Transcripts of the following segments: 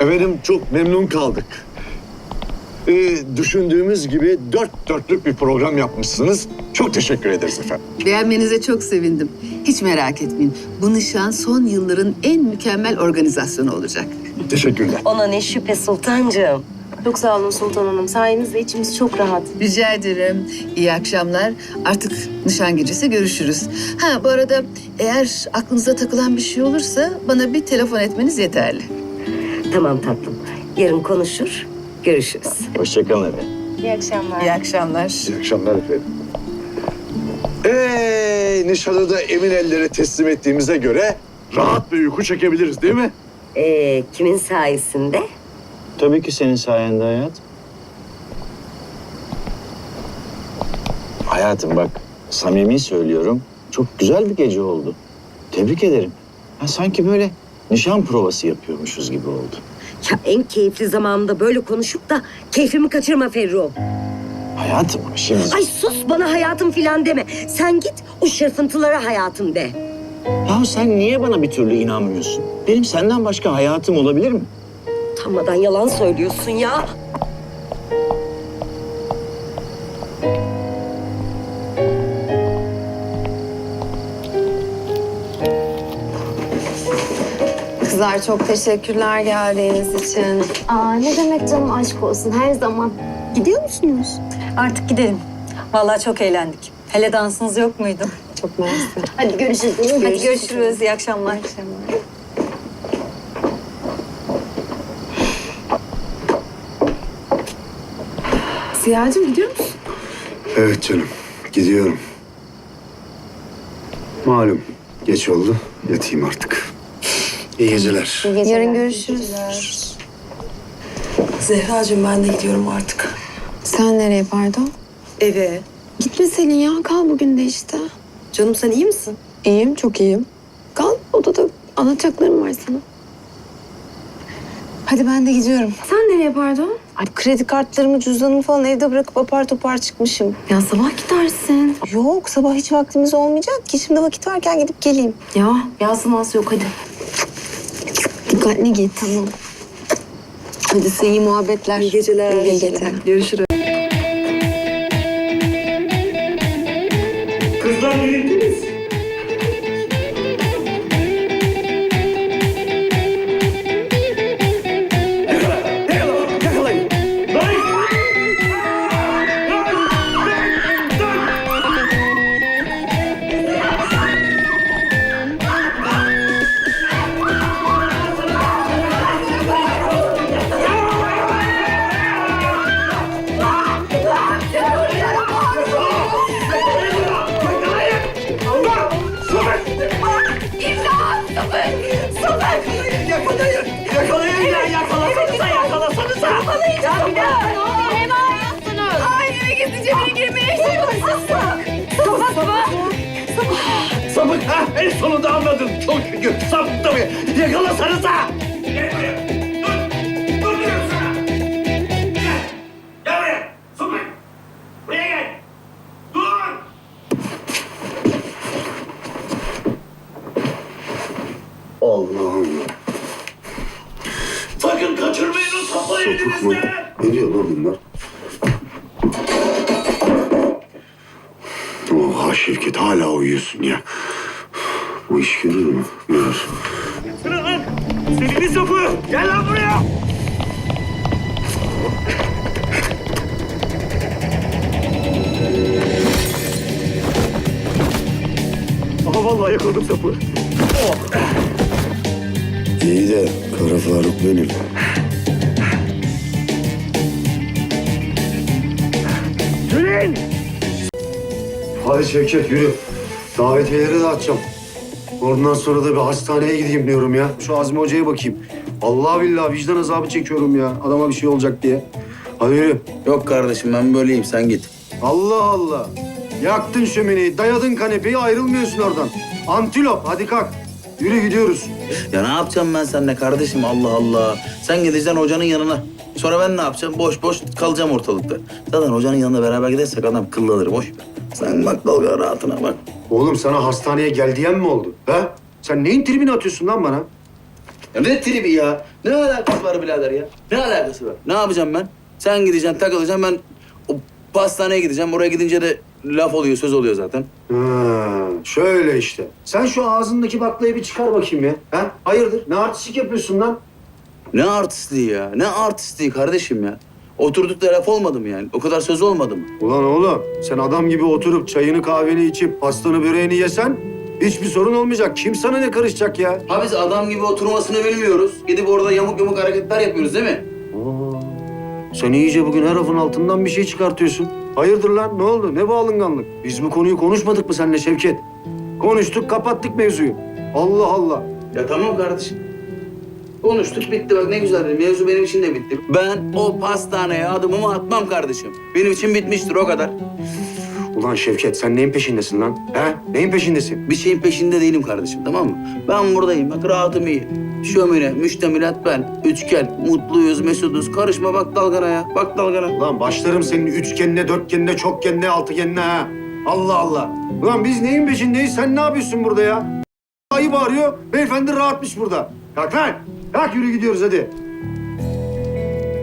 Efendim çok memnun kaldık. Ee, düşündüğümüz gibi dört dörtlük bir program yapmışsınız. Çok teşekkür ederiz efendim. Beğenmenize çok sevindim. Hiç merak etmeyin. Bu nişan son yılların en mükemmel organizasyonu olacak. Teşekkürler. Ona ne şüphe sultancığım. Çok sağ olun Sultan Hanım. Sayenizde içimiz çok rahat. Rica ederim. İyi akşamlar. Artık nişan gecesi görüşürüz. Ha bu arada eğer aklınıza takılan bir şey olursa bana bir telefon etmeniz yeterli. Tamam tatlım. Yarın konuşur, görüşürüz. Hoşçakalın efendim. İyi akşamlar. İyi akşamlar. İyi akşamlar efendim. Ee, nişanı da emin ellere teslim ettiğimize göre rahat bir uyku çekebiliriz değil mi? Ee, kimin sayesinde? Tabii ki senin sayende hayat. Hayatım bak, samimi söylüyorum. Çok güzel bir gece oldu. Tebrik ederim. Ha, sanki böyle nişan provası yapıyormuşuz gibi oldu. Ya en keyifli zamanında böyle konuşup da keyfimi kaçırma Ferru. Hayatım şimdi... Ay sus bana hayatım filan deme. Sen git o şırfıntılara hayatım de. Ya sen niye bana bir türlü inanmıyorsun? Benim senden başka hayatım olabilir mi? Utanmadan yalan söylüyorsun ya. Kızlar çok teşekkürler geldiğiniz için. Aa ne demek canım aşk olsun her zaman. Gidiyor musunuz? Artık gidelim. Vallahi çok eğlendik. Hele dansınız yok muydu? Çok mersi. Hadi görüşürüz. Hadi görüşürüz. İyi akşamlar. Ziya'cığım gidiyor musun? Evet canım, gidiyorum. Malum, geç oldu. Yatayım artık. İyi geceler. Yarın görüşürüz. Zehracığım ben de gidiyorum artık. Sen nereye pardon? Eve. Gitme Selin ya. Kal bugün de işte. Canım sen iyi misin? İyiyim, çok iyiyim. Kal. Odada anlatacaklarım var sana. Hadi ben de gidiyorum. Sen nereye pardon? Ay kredi kartlarımı, cüzdanımı falan evde bırakıp apar topar çıkmışım. Ya sabah gidersin. Yok sabah hiç vaktimiz olmayacak ki. Şimdi vakit varken gidip geleyim. Ya yazması yok hadi. Dikkatli git. Tamam. Hadi iyi muhabbetler. İyi geceler. İyi geceler. Görüşürüz. En sonunda anladın. Çok şükür. Tabii. Yakalasanıza! Gel buraya. Dur! Dur diyorum sana! Gel! Gel buraya! Sapık! Buraya gel! Dur! Allah'ım. Sakın kaçırmayın o elinizde! Ne diyor lan bunlar? Oha Şevket hala uyuyorsun ya. Bu iş görür mü? Görür. Sıra lan! Senin sapı! Gel lan buraya! Aha vallahi yakaladım sapı. İyi de Kara Faruk benim. Yürüyün! Hadi Şevket yürü. Davetiyeleri dağıtacağım. Ondan sonra da bir hastaneye gideyim diyorum ya. Şu Azmi Hoca'ya bakayım. Allah billahi vicdan azabı çekiyorum ya. Adama bir şey olacak diye. Hadi yürü. Yok kardeşim ben böyleyim sen git. Allah Allah. Yaktın şömineyi, dayadın kanepeyi ayrılmıyorsun oradan. Antilop hadi kalk. Yürü gidiyoruz. Ya ne yapacağım ben seninle kardeşim Allah Allah. Sen gideceksin hocanın yanına. Sonra ben ne yapacağım? Boş boş kalacağım ortalıkta. Zaten hocanın yanına beraber gidersek adam kıllanır boş ver. Sen bak dalga rahatına bak. Oğlum sana hastaneye gel diyen mi oldu? Ha? Sen neyin tribini atıyorsun lan bana? Ya ne tribi ya? Ne alakası var birader ya? Ne alakası var? Ne yapacağım ben? Sen gideceksin, takılacaksın. Ben o pastaneye gideceğim. Oraya gidince de laf oluyor, söz oluyor zaten. Ha, şöyle işte. Sen şu ağzındaki baklayı bir çıkar bakayım ya. Ha? Hayırdır? Ne artistik yapıyorsun lan? Ne artistliği ya? Ne artistliği kardeşim ya? Oturduk da laf olmadı mı yani? O kadar söz olmadı mı? Ulan oğlum sen adam gibi oturup çayını kahveni içip pastanı böreğini yesen hiçbir sorun olmayacak. Kim sana ne karışacak ya? Ha biz adam gibi oturmasını bilmiyoruz. Gidip orada yamuk yamuk hareketler yapıyoruz değil mi? Oo, sen iyice bugün her lafın altından bir şey çıkartıyorsun. Hayırdır lan ne oldu? Ne bu alınganlık? Biz bu konuyu konuşmadık mı seninle Şevket? Konuştuk kapattık mevzuyu. Allah Allah. Ya tamam kardeşim. Konuştuk bitti bak ne güzel dedi. Mevzu benim için de bitti. Ben o pastaneye adımımı atmam kardeşim. Benim için bitmiştir o kadar. Ulan Şevket sen neyin peşindesin lan? He? Neyin peşindesin? Bir şeyin peşinde değilim kardeşim tamam mı? Ben buradayım bak rahatım iyi. Şömine, müştemilat ben. Üçgen, mutluyuz, mesuduz. Karışma bak dalgana ya. Bak dalgana. Ulan başlarım senin üçgenine, dörtgenine, çokgenine, altıgenine ha. Allah Allah. Ulan biz neyin peşindeyiz? Sen ne yapıyorsun burada ya? Ayı bağırıyor. Beyefendi rahatmış burada. Kalk lan. Kalk yürü gidiyoruz hadi.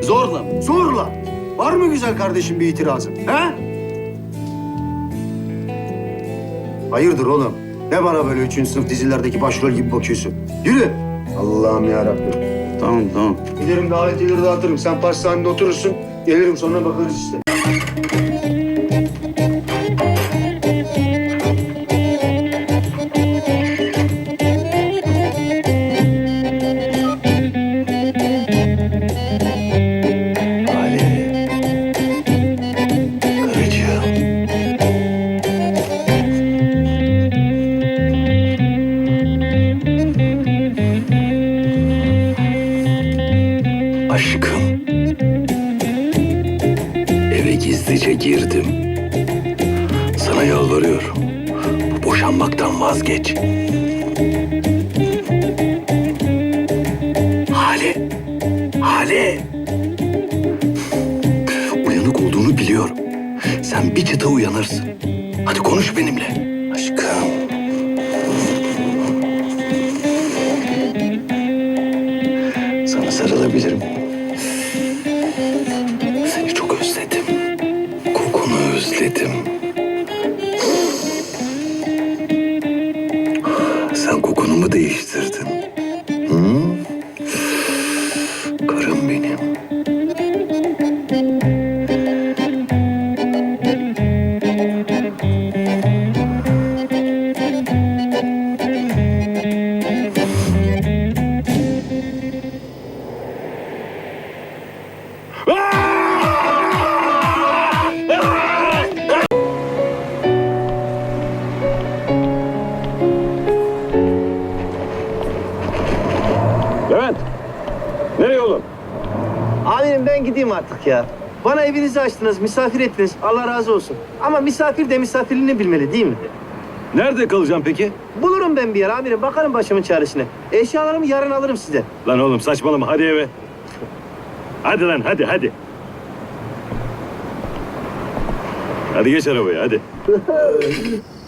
Zorla mı? Zorla. Var mı güzel kardeşim bir itirazın? He? Hayırdır oğlum? Ne bana böyle üçüncü sınıf dizilerdeki başrol gibi bakıyorsun? Yürü. Allah'ım ya Tamam tamam. Giderim davetiyeleri dağıtırım. Sen pastanede oturursun. Gelirim sonra bakarız işte. Aşkım. Eve gizlice girdim. Sana yalvarıyorum. Bu boşanmaktan vazgeç. Hale. Hale. Uyanık olduğunu biliyorum. Sen bir çıta uyanırsın. Hadi konuş benimle. Aşkım. Sarılabilir miyim? Amirim ben gideyim artık ya. Bana evinizi açtınız, misafir ettiniz. Allah razı olsun. Ama misafir de misafirliğini bilmeli değil mi? Nerede kalacağım peki? Bulurum ben bir yer amirim. Bakarım başımın çaresine. Eşyalarımı yarın alırım size. Lan oğlum saçmalama hadi eve. Hadi lan hadi hadi. Hadi geç arabaya hadi.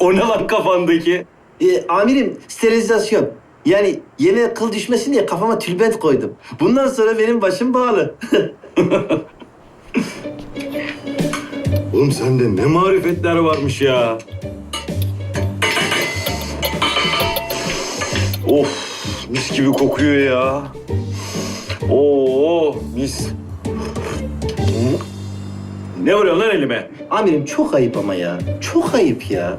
o ne lan kafandaki? Ee, amirim sterilizasyon. Yani yemeğe kıl düşmesin diye kafama tülbent koydum. Bundan sonra benim başım bağlı. Oğlum sende ne marifetler varmış ya. Of mis gibi kokuyor ya. Oo mis. Ne vuruyorsun lan elime? Amirim çok ayıp ama ya. Çok ayıp ya.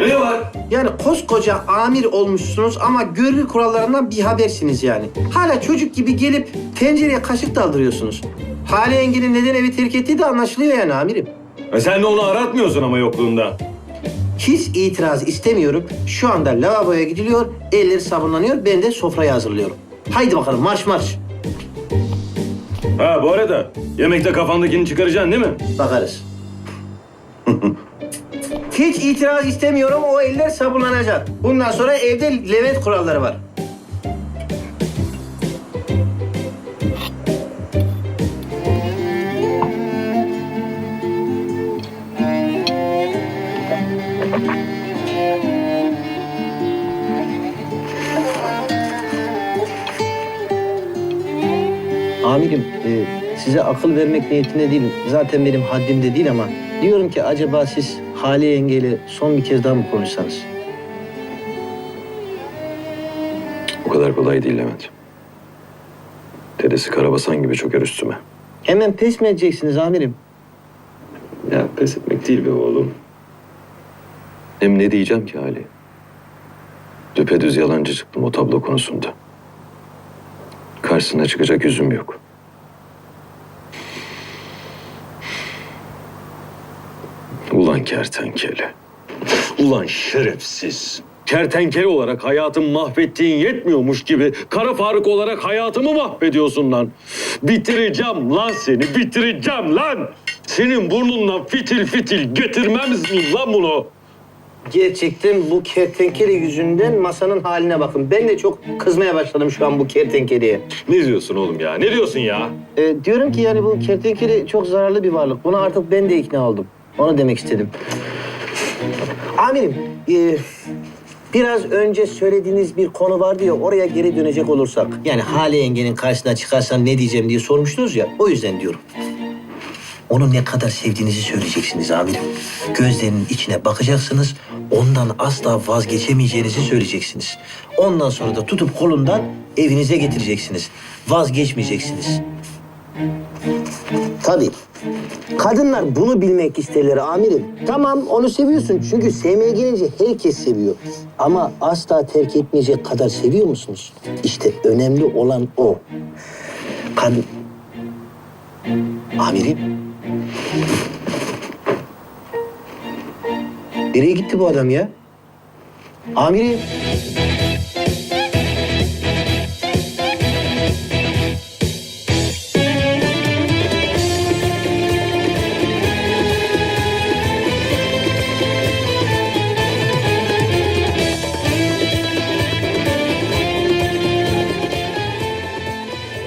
Ne var? Yani koskoca amir olmuşsunuz ama görgü kurallarından bir habersiniz yani. Hala çocuk gibi gelip tencereye kaşık daldırıyorsunuz. Hale Engin'in neden evi terk ettiği de anlaşılıyor yani amirim. E sen de onu aratmıyorsun ama yokluğunda. Hiç itiraz istemiyorum. Şu anda lavaboya gidiliyor, elleri sabunlanıyor, ben de sofrayı hazırlıyorum. Haydi bakalım marş marş. Ha bu arada yemekte kafandakini çıkaracaksın değil mi? Bakarız. Hiç itiraz istemiyorum, o eller sabunlanacak. Bundan sonra evde Levent kuralları var. Amirim, e, size akıl vermek niyetinde değilim. Zaten benim haddimde değil ama diyorum ki acaba siz Hale yengeyle son bir kez daha mı konuşsanız? O kadar kolay değil Levent. Dedesi karabasan gibi çöker üstüme. Hemen pes mi edeceksiniz amirim? Ya pes etmek değil be oğlum. Hem ne diyeceğim ki Ali? Düpedüz yalancı çıktım o tablo konusunda. Karşısına çıkacak yüzüm yok. Ulan kertenkele. Ulan şerefsiz. Kertenkele olarak hayatımı mahvettiğin yetmiyormuş gibi kara Faruk olarak hayatımı mahvediyorsun lan. Bitireceğim lan seni, bitireceğim lan. Senin burnundan fitil fitil getirmemiz miyim lan bunu? Gerçekten bu kertenkele yüzünden masanın haline bakın. Ben de çok kızmaya başladım şu an bu kertenkeleye. Ne diyorsun oğlum ya? Ne diyorsun ya? E, diyorum ki yani bu kertenkele çok zararlı bir varlık. Buna artık ben de ikna oldum. Onu demek istedim. Amirim, e, biraz önce söylediğiniz bir konu vardı ya oraya geri dönecek olursak. Yani Hale yengenin karşısına çıkarsan ne diyeceğim diye sormuştunuz ya. O yüzden diyorum. Onu ne kadar sevdiğinizi söyleyeceksiniz amirim. Gözlerinin içine bakacaksınız. Ondan asla vazgeçemeyeceğinizi söyleyeceksiniz. Ondan sonra da tutup kolundan evinize getireceksiniz. Vazgeçmeyeceksiniz. Tabii. Kadınlar bunu bilmek isterler amirim. Tamam onu seviyorsun çünkü sevmeye gelince herkes seviyor. Ama asla terk etmeyecek kadar seviyor musunuz? İşte önemli olan o. Kadın... Amirim. Nereye gitti bu adam ya? Amirim.